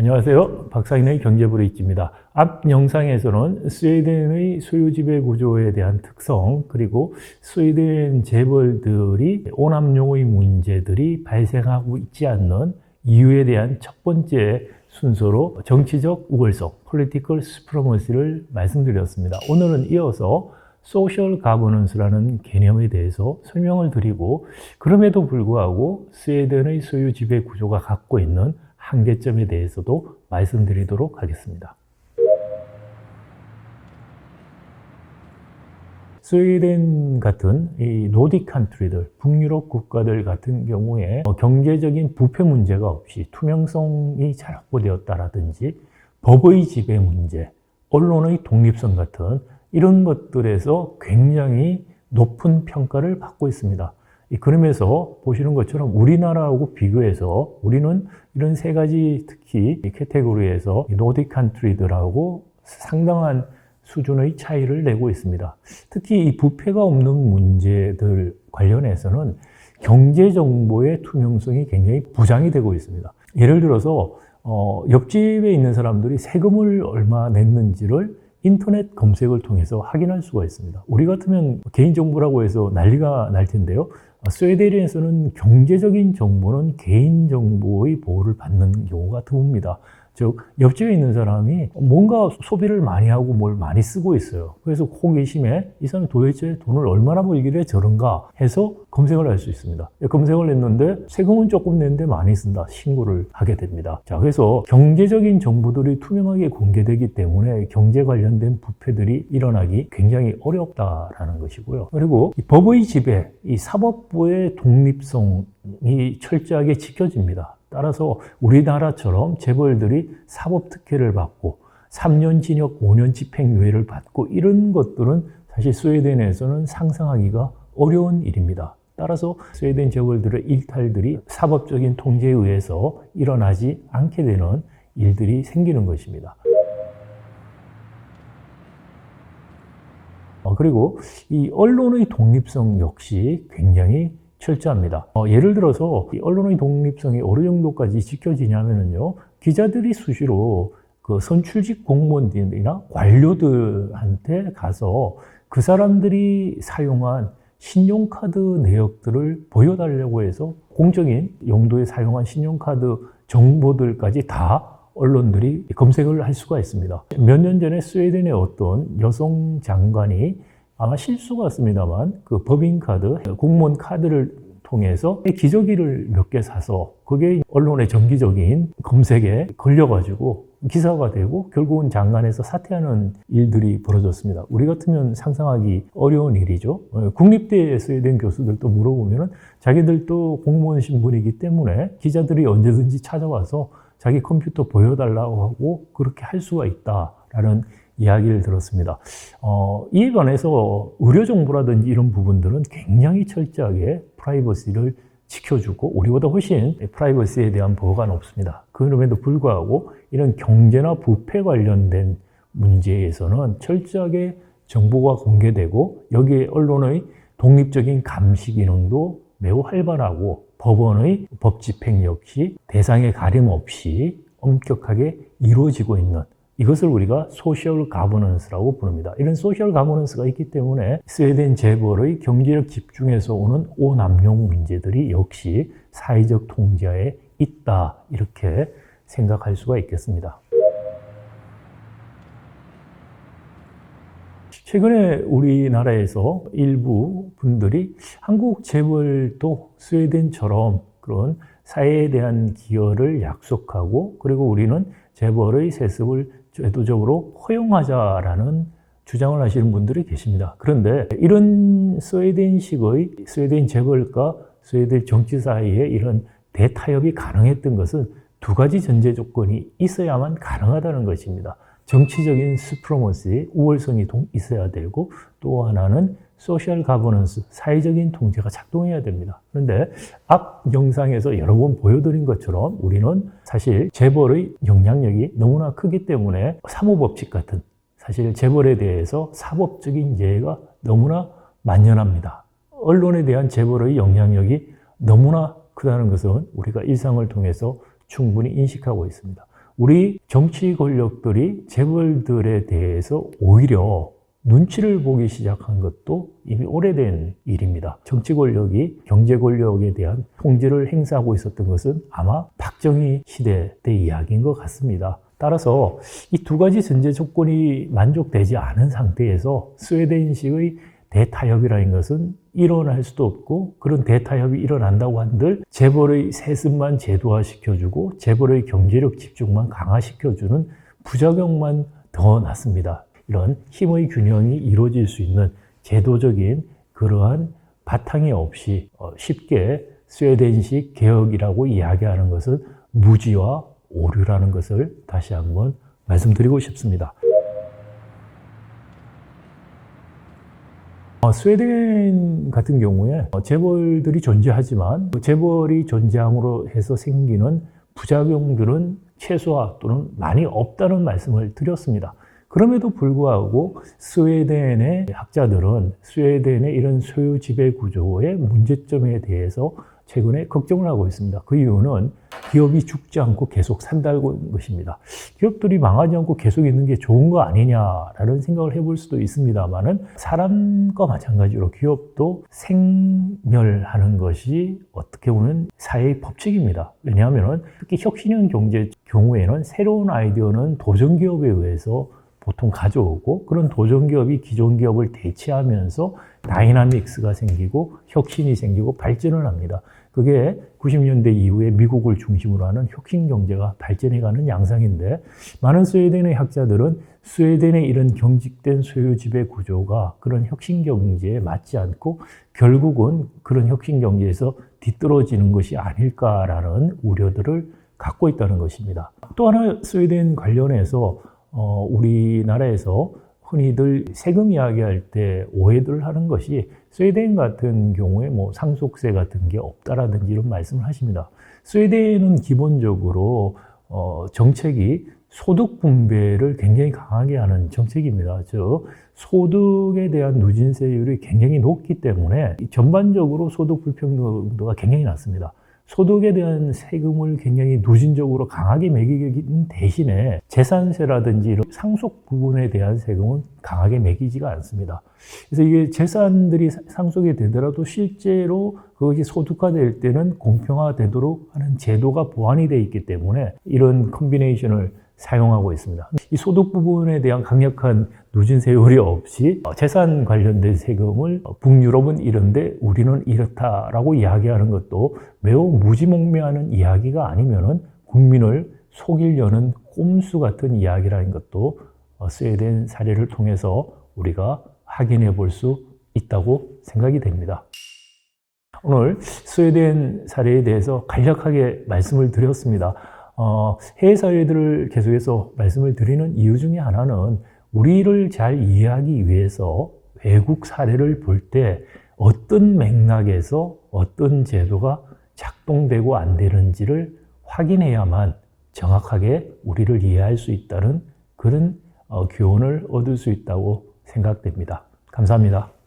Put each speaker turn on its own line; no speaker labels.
안녕하세요. 박상인의 경제브레이크입니다. 앞 영상에서는 스웨덴의 소유지배 구조에 대한 특성, 그리고 스웨덴 재벌들이 오남용의 문제들이 발생하고 있지 않는 이유에 대한 첫 번째 순서로 정치적 우월성, political supremacy를 말씀드렸습니다. 오늘은 이어서 소셜 가버넌스라는 개념에 대해서 설명을 드리고 그럼에도 불구하고 스웨덴의 소유 지배 구조가 갖고 있는 한계점에 대해서도 말씀드리도록 하겠습니다. 스웨덴 같은 이 노딕 컨트리들, 북유럽 국가들 같은 경우에 어, 경제적인 부패 문제가 없이 투명성이 잘 확보되었다라든지 법의 지배 문제, 언론의 독립성 같은 이런 것들에서 굉장히 높은 평가를 받고 있습니다. 이 그림에서 보시는 것처럼 우리나라하고 비교해서 우리는 이런 세 가지 특히 이 캐테고리에서 노딕 컨트리들하고 상당한 수준의 차이를 내고 있습니다. 특히 이 부패가 없는 문제들 관련해서는 경제 정보의 투명성이 굉장히 부장이 되고 있습니다. 예를 들어서 어, 옆집에 있는 사람들이 세금을 얼마 냈는지를 인터넷 검색을 통해서 확인할 수가 있습니다. 우리 같으면 개인정보라고 해서 난리가 날 텐데요. 스웨덴에서는 경제적인 정보는 개인정보의 보호를 받는 경우가 드뭅니다. 즉, 옆집에 있는 사람이 뭔가 소비를 많이 하고 뭘 많이 쓰고 있어요. 그래서 호기심에 이 사람이 도대체 돈을 얼마나 벌기를 저런가 해서 검색을 할 수 있습니다. 검색을 했는데 세금은 조금 냈는데 많이 쓴다. 신고를 하게 됩니다. 자, 그래서 경제적인 정보들이 투명하게 공개되기 때문에 경제 관련된 부패들이 일어나기 굉장히 어렵다라는 것이고요. 그리고 이 법의 지배, 이 사법부의 독립성이 철저하게 지켜집니다. 따라서 우리나라처럼 재벌들이 사법 특혜를 받고 3년 징역, 5년 집행유예를 받고 이런 것들은 사실 스웨덴에서는 상상하기가 어려운 일입니다. 따라서 스웨덴 재벌들의 일탈들이 사법적인 통제에 의해서 일어나지 않게 되는 일들이 생기는 것입니다. 어, 그리고 이 언론의 독립성 역시 굉장히 철저합니다. 어, 예를 들어서 언론의 독립성이 어느 정도까지 지켜지냐면요. 기자들이 수시로 그 선출직 공무원들이나 관료들한테 가서 그 사람들이 사용한 신용카드 내역들을 보여달라고 해서 공적인 용도에 사용한 신용카드 정보들까지 다 언론들이 검색을 할 수가 있습니다. 몇 년 전에 스웨덴의 어떤 여성 장관이 아마 실수가 있습니다만 그 법인카드, 공무원 카드를 통해서 기저귀를 몇 개 사서 그게 언론의 정기적인 검색에 걸려가지고 기사가 되고 결국은 장관에서 사퇴하는 일들이 벌어졌습니다. 우리 같으면 상상하기 어려운 일이죠. 어, 국립대에 스웨덴 교수들도 물어보면 자기들도 공무원 신분이기 때문에 기자들이 언제든지 찾아와서 자기 컴퓨터 보여달라고 하고 그렇게 할 수가 있다 라는 이야기를 들었습니다. 어, 이에 관해서 의료 정보라든지 이런 부분들은 굉장히 철저하게 프라이버시를 지켜주고 우리보다 훨씬 프라이버시에 대한 보호가 높습니다. 그럼에도 불구하고 이런 경제나 부패 관련된 문제에서는 철저하게 정보가 공개되고 여기에 언론의 독립적인 감시 기능도 매우 활발하고 법원의 법 집행 역시 대상의 가림 없이 엄격하게 이루어지고 있는 이것을 우리가 소셜 가버넌스라고 부릅니다. 이런 소셜 가버넌스가 있기 때문에 스웨덴 재벌의 경제력 집중에서 오는 오남용 문제들이 역시 사회적 통제하에 있다 이렇게 생각할 수가 있겠습니다. 최근에 우리나라에서 일부 분들이 한국 재벌도 스웨덴처럼 그런 사회에 대한 기여를 약속하고 그리고 우리는 재벌의 세습을 제도적으로 허용하자라는 주장을 하시는 분들이 계십니다. 그런데 이런 스웨덴식의 스웨덴 재벌과 스웨덴 정치 사이에 이런 대타협이 가능했던 것은 두 가지 전제 조건이 있어야만 가능하다는 것입니다. 정치적인 스프로머시, 우월성이 있어야 되고 또 하나는 소셜 가버넌스, 사회적인 통제가 작동해야 됩니다. 그런데 앞 영상에서 여러 번 보여드린 것처럼 우리는 사실 재벌의 영향력이 너무나 크기 때문에 사무법칙 같은 사실 재벌에 대해서 사법적인 예가 너무나 만연합니다. 언론에 대한 재벌의 영향력이 너무나 크다는 것은 우리가 일상을 통해서 충분히 인식하고 있습니다. 우리 정치 권력들이 재벌들에 대해서 오히려 눈치를 보기 시작한 것도 이미 오래된 일입니다. 정치 권력이 경제 권력에 대한 통제를 행사하고 있었던 것은 아마 박정희 시대 때 이야기인 것 같습니다. 따라서 이 두 가지 전제 조건이 만족되지 않은 상태에서 스웨덴식의 대타협이라는 것은 일어날 수도 없고 그런 대타협이 일어난다고 한들 재벌의 세습만 제도화시켜주고 재벌의 경제력 집중만 강화시켜주는 부작용만 더 났습니다. 이런 힘의 균형이 이루어질 수 있는 제도적인 그러한 바탕이 없이 어, 쉽게 스웨덴식 개혁이라고 이야기하는 것은 무지와 오류라는 것을 다시 한번 말씀드리고 싶습니다. 어, 스웨덴 같은 경우에 어, 재벌들이 존재하지만 그 재벌이 존재함으로 해서 생기는 부작용들은 최소화 또는 많이 없다는 말씀을 드렸습니다. 그럼에도 불구하고 스웨덴의 학자들은 스웨덴의 이런 소유 지배 구조의 문제점에 대해서 최근에 걱정을 하고 있습니다. 그 이유는 기업이 죽지 않고 계속 산다는 것입니다. 기업들이 망하지 않고 계속 있는 게 좋은 거 아니냐라는 생각을 해볼 수도 있습니다만은 사람과 마찬가지로 기업도 생멸하는 것이 어떻게 보면 사회의 법칙입니다. 왜냐하면 특히 혁신형 경제 경우에는 새로운 아이디어는 도전 기업에 의해서 보통 가져오고 그런 도전 기업이 기존 기업을 대체하면서 다이나믹스가 생기고 혁신이 생기고 발전을 합니다. 그게 90년대 이후에 미국을 중심으로 하는 혁신 경제가 발전해가는 양상인데 많은 스웨덴의 학자들은 스웨덴의 이런 경직된 소유 지배 구조가 그런 혁신 경제에 맞지 않고 결국은 그런 혁신 경제에서 뒤떨어지는 것이 아닐까라는 우려들을 갖고 있다는 것입니다. 또 하나 스웨덴 관련해서 어, 우리나라에서 흔히들 세금 이야기할 때 오해들 하는 것이 스웨덴 같은 경우에 뭐 상속세 같은 게 없다라든지 이런 말씀을 하십니다. 스웨덴은 기본적으로 어, 정책이 소득 분배를 굉장히 강하게 하는 정책입니다. 즉 소득에 대한 누진세율이 굉장히 높기 때문에 전반적으로 소득 불평등도가 굉장히 낮습니다. 소득에 대한 세금을 굉장히 누진적으로 강하게 매기는 대신에 재산세라든지 이런 상속 부분에 대한 세금은 강하게 매기지가 않습니다. 그래서 이게 재산들이 상속이 되더라도 실제로 그것이 소득화될 때는 공평화되도록 하는 제도가 보완이 되어 있기 때문에 이런 컨비네이션을 사용하고 있습니다. 이 소득 부분에 대한 강력한 누진세율이 없이 재산 관련된 세금을 북유럽은 이런데 우리는 이렇다라고 이야기하는 것도 매우 무지몽매하는 이야기가 아니면은 국민을 속이려는 꼼수 같은 이야기라는 것도 스웨덴 사례를 통해서 우리가 확인해 볼 수 있다고 생각이 됩니다. 오늘 스웨덴 사례에 대해서 간략하게 말씀을 드렸습니다. 어, 해외 사례들을 계속해서 말씀을 드리는 이유 중에 하나는 우리를 잘 이해하기 위해서 외국 사례를 볼 때 어떤 맥락에서 어떤 제도가 작동되고 안 되는지를 확인해야만 정확하게 우리를 이해할 수 있다는 그런 어, 교훈을 얻을 수 있다고 생각됩니다. 감사합니다.